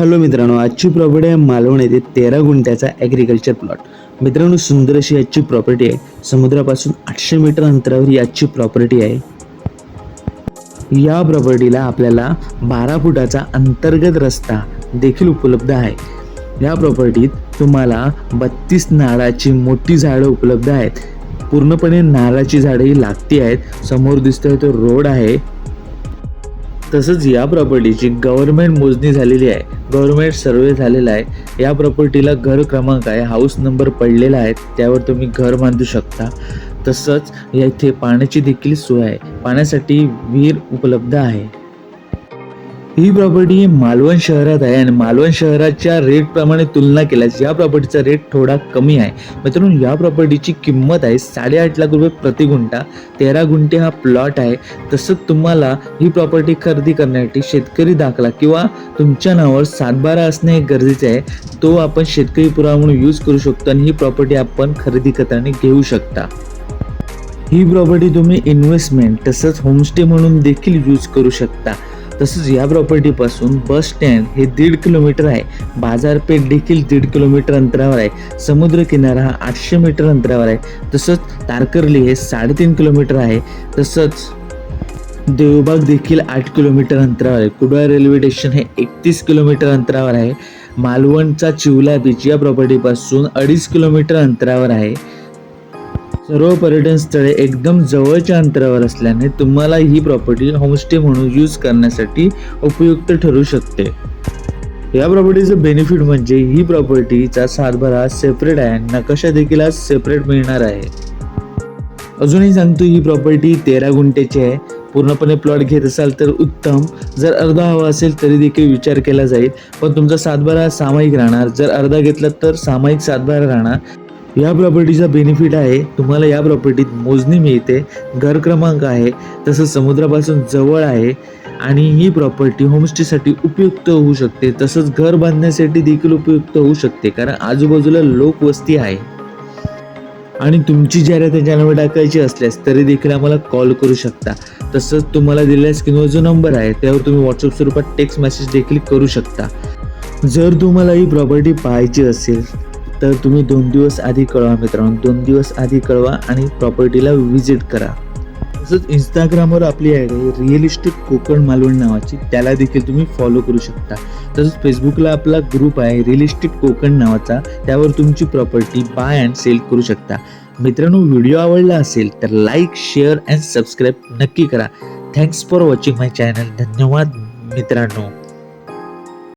Hello मित्रांनो आजची property आहे मालवण येथे तेरा गुंठ्याचा ॲग्रिकल्चर प्लॉट मित्रांनो सुंदर अशी आजची प्रॉपर्टी आहे. समुद्रापासून आठशे मीटर अंतरावर याची प्रॉपर्टी आहे. या प्रॉपर्टीला आपल्याला बारा फुटाचा अंतर्गत रस्ता देखील उपलब्ध आहे. या प्रॉपर्टीत तुम्हाला बत्तीस नारळाची मोठी झाडं उपलब्ध आहेत. पूर्णपणे नारळाची झाडं ही लागती आहेत. समोर दिसतोय तो रोड आहे. तसंच या प्रॉपर्टीची गव्हर्नमेंट मोजणी झालेली आहे. गव्हर्नमेंट सर्वे झालेला आहे. या प्रॉपर्टीला घर क्रमांक आहे. हाऊस नंबर पडलेला आहे. त्यावर तुम्ही घर बांधू शकता. तसंच या इथे पाण्याची देखील सोय आहे. पाण्यासाठी विहीर उपलब्ध आहे. ही प्रॉपर्टी मालवण शहरात आहे आणि मालवण शहराच्या रेटप्रमाणे तुलना केल्यास या प्रॉपर्टीचा रेट थोडा कमी आहे. मित्रांनो या प्रॉपर्टीची किंमत आहे साडेआठ लाख रुपये प्रति गुंठा. तेरा गुंठे हा प्लॉट आहे. तसंच तुम्हाला ही प्रॉपर्टी खरेदी करण्यासाठी शेतकरी दाखला किंवा तुमच्या नावावर सातबारा असणे हे गरजेचे आहे. तो आपण शेतकरी पुरावा म्हणून यूज करू शकतो आणि ही प्रॉपर्टी आपण खरेदी करताना घेऊ शकता. ही प्रॉपर्टी तुम्ही इन्व्हेस्टमेंट तसंच होमस्टे म्हणून देखील यूज करू शकता. तसंच या प्रॉपर्टीपासून बस स्टँड हे दीड किलोमीटर आहे. बाजारपेठ देखील दीड किलोमीटर अंतरावर आहे. समुद्र किनारा हा आठशे मीटर अंतरावर आहे. तसंच तारकर्ली हे साडेतीन किलोमीटर आहे. तसंच देवबाग देखील आठ किलोमीटर अंतरावर आहे. कुडाळ रेल्वे स्टेशन हे एकतीस किलोमीटर अंतरावर आहे. मालवणचा चिवला बीच या प्रॉपर्टीपासून अडीच किलोमीटर अंतरावर आहे. सर्व पर्यटन स्थळे एकदम जवळच्या अंतरावर असल्याने तुम्हाला ही प्रॉपर्टी होमस्टे म्हणून यूज करण्यासाठी उपयुक्त ठरू शकते. या प्रॉपर्टीचं बेनिफिट म्हणजे ही प्रॉपर्टीचा सातभारा सेपरेट आहे नकाशा देखील आज सेपरेट मिळणार आहे. अजूनही सांगतो ही प्रॉपर्टी तेरा गुंठ्याची आहे. पूर्णपणे प्लॉट घेत असाल तर उत्तम. जर अर्धा हवा असेल तरी देखील विचार केला जाईल. पण तुमचा सातबारा सामायिक राहणार. जर अर्धा घेतला तर सामायिक सातबारा राहणार. या प्रॉपर्टीचा बेनिफिट आहे. तुम्हाला या प्रॉपर्टीत मोजणी मिळते. घर क्रमांक आहे. तसंच समुद्रापासून जवळ आहे. आणि ही प्रॉपर्टी होमस्टेसाठी उपयुक्त होऊ शकते. तसंच घर बांधण्यासाठी देखील उपयुक्त होऊ शकते. कारण आजूबाजूला लोकवस्ती आहे. आणि तुमची जाहिरात या चॅनलवर टाकायची असल्यास तरी देखील आम्हाला कॉल करू शकता. तसंच तुम्हाला दिलेल्या स्क्रीनवर जो नंबर आहे त्यावर तुम्ही व्हॉट्सअप स्वरूपात टेक्स्ट मेसेज देखील करू शकता. जर तुम्हाला ही प्रॉपर्टी पाहायची असेल तर तुम्ही दोन दिवस आधी कळवा मित्रांनो दोन दिवस आधी कळवा आणि प्रॉपर्टीला व्हिजिट करा. तसंच इंस्टाग्रामवर आपली I D real estate Konkan Malvan नावाची त्याला देखील तुम्ही फॉलो करू शकता. तसंच फेसबुकला आपला ग्रुप आहे रिअल इस्टेट कोकण नावाचा त्यावर तुमची प्रॉपर्टी बाय अँड सेल करू शकता. मित्रांनो व्हिडिओ आवडला असेल तर लाईक शेअर अँड सबस्क्राईब नक्की करा. Thanks for watching my channel धन्यवाद मित्रांनो.